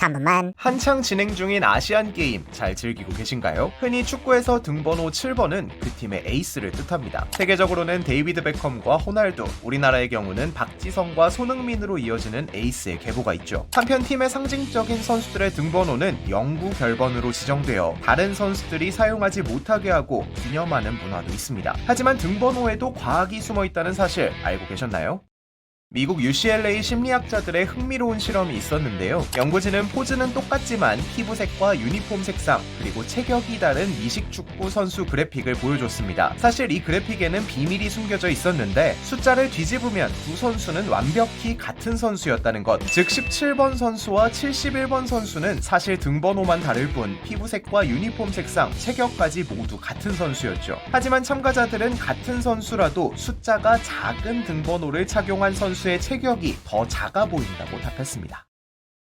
3분만 한창 진행 중인 아시안 게임 잘 즐기고 계신가요? 흔히 축구에서 등번호 7번은 그 팀의 에이스를 뜻합니다. 세계적으로는 데이비드 베컴과 호날두, 우리나라의 경우는 박지성과 손흥민으로 이어지는 에이스의 계보가 있죠. 한편 팀의 상징적인 선수들의 등번호는 영구 결번으로 지정되어 다른 선수들이 사용하지 못하게 하고 기념하는 문화도 있습니다. 하지만 등번호에도 과학이 숨어 있다는 사실 알고 계셨나요? 미국 UCLA 심리학자들의 흥미로운 실험이 있었는데요. 연구진은 포즈는 똑같지만 피부색과 유니폼 색상, 그리고 체격이 다른 미식축구 선수 그래픽을 보여줬습니다. 사실 이 그래픽에는 비밀이 숨겨져 있었는데 숫자를 뒤집으면 두 선수는 완벽히 같은 선수였다는 것. 즉 17번 선수와 71번 선수는 사실 등번호만 다를 뿐 피부색과 유니폼 색상, 체격까지 모두 같은 선수였죠. 하지만 참가자들은 같은 선수라도 숫자가 작은 등번호를 착용한 선수 의 체격이 더 작아 보인다고 답했습니다.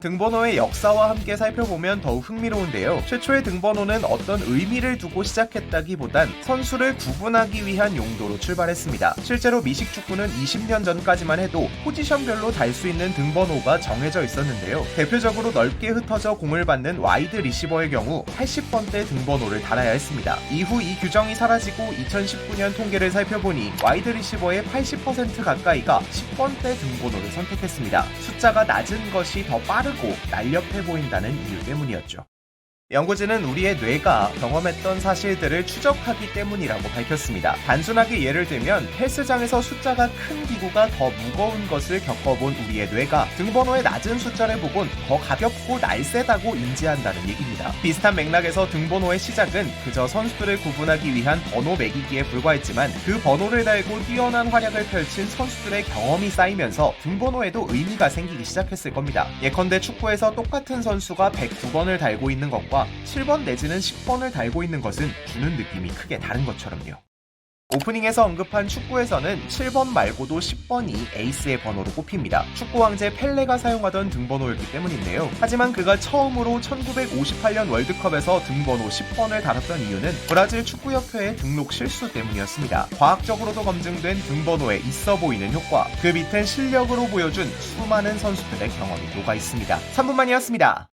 등번호의 역사와 함께 살펴보면 더욱 흥미로운데요. 최초의 등번호는 어떤 의미를 두고 시작했다기보단 선수를 구분하기 위한 용도로 출발했습니다. 실제로 미식 축구는 20년 전까지만 해도 포지션별로 달 수 있는 등번호가 정해져 있었는데요. 대표적으로 넓게 흩어져 공을 받는 와이드 리시버의 경우 80번대 등번호를 달아야 했습니다. 이후 이 규정이 사라지고 2019년 통계를 살펴보니 와이드 리시버의 80% 가까이가 10번대 등번호를 선택했습니다. 숫자가 낮은 것이 더 빠 르고 날렵해 보인다는 이유 때문이었죠. 연구진은 우리의 뇌가 경험했던 사실들을 추적하기 때문이라고 밝혔습니다. 단순하게 예를 들면 헬스장에서 숫자가 큰 기구가 더 무거운 것을 겪어본 우리의 뇌가 등번호의 낮은 숫자를 보곤 더 가볍고 날쌔다고 인지한다는 얘기입니다. 비슷한 맥락에서 등번호의 시작은 그저 선수들을 구분하기 위한 번호 매기기에 불과했지만 그 번호를 달고 뛰어난 활약을 펼친 선수들의 경험이 쌓이면서 등번호에도 의미가 생기기 시작했을 겁니다. 예컨대 축구에서 똑같은 선수가 109번을 달고 있는 것과 7번 내지는 10번을 달고 있는 것은 주는 느낌이 크게 다른 것처럼요. 오프닝에서 언급한 축구에서는 7번 말고도 10번이 에이스의 번호로 꼽힙니다. 축구 왕제 펠레가 사용하던 등번호였기 때문인데요. 하지만 그가 처음으로 1958년 월드컵에서 등번호 10번을 달았던 이유는 브라질 축구협회의 등록 실수 때문이었습니다. 과학적으로도 검증된 등번호에 있어 보이는 효과, 그 밑엔 실력으로 보여준 수많은 선수들의 경험이 녹아 있습니다. 3분만이었습니다.